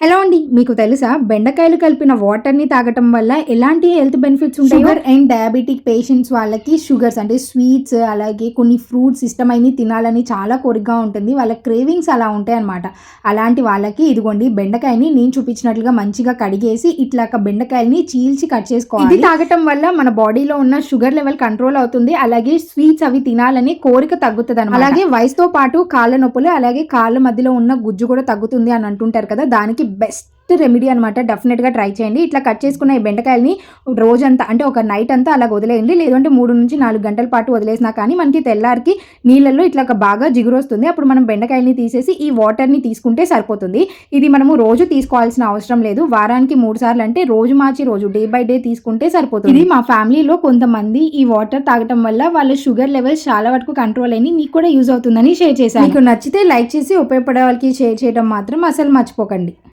Hello? అండి మీకు తెలుసా? బెండకాయలు కలిపిన వాటర్ని తాగటం వల్ల ఎలాంటి హెల్త్ బెనిఫిట్స్ ఉంటాయి? షుగర్ అండ్ డయాబెటిక్ పేషెంట్స్ వాళ్ళకి షుగర్స్ అంటే స్వీట్స్ అలాగే కొన్ని ఫ్రూట్స్ ఇష్టమైనవి తినాలని చాలా కోరికగా ఉంటుంది. వాళ్ళ క్రేవింగ్స్ అలా ఉంటాయి అనమాట అలాంటి వాళ్ళకి ఇదిగోండి బెండకాయని నేను చూపించినట్లుగా మంచిగా కడిగేసి ఇట్లా బెండకాయల్ని చీల్చి కట్ చేసుకోవాలి. ఇది తాగటం వల్ల మన బాడీలో ఉన్న షుగర్ లెవెల్ కంట్రోల్ అవుతుంది. అలాగే స్వీట్స్ అవి తినాలని కోరిక తగ్గుతుంది అలాగే వయసుతో పాటు కాళ్ళ నొప్పులు అలాగే కాళ్ళ మధ్యలో ఉన్న గుజ్జు కూడా తగ్గుతుంది అని అంటుంటారు కదా. దానికి బెస్ట్ రెమెడీ అనమాట డెఫినెట్గా ట్రై చేయండి. ఇట్లా కట్ చేసుకున్న ఈ బెండకాయలని రోజంతా అంటే ఒక నైట్ అంతా అలా వదిలేయండి. లేదంటే మూడు నుంచి నాలుగు గంటల పాటు వదిలేసినా కానీ మనకి తెల్లారికి నీళ్ళల్లో ఇట్లా ఒక బాగా జిగురు వస్తుంది. అప్పుడు మనం బెండకాయలని తీసేసి ఈ వాటర్ని తీసుకుంటే సరిపోతుంది. ఇది మనము రోజు తీసుకోవాల్సిన అవసరం లేదు. వారానికి మూడు సార్లు అంటే రోజు మార్చి రోజు డే బై డే తీసుకుంటే సరిపోతుంది. ఇది మా ఫ్యామిలీలో కొంతమంది ఈ వాటర్ తాగటం వల్ల వాళ్ళ షుగర్ లెవెల్స్ చాలా వరకు కంట్రోల్ అయినాయి. మీకు కూడా యూజ్ అవుతుందని షేర్ చేశాను. మీకు నచ్చితే లైక్ చేసి ఉపయోగపడే వాళ్ళకి షేర్ చేయడం మాత్రం అసలు మర్చిపోకండి.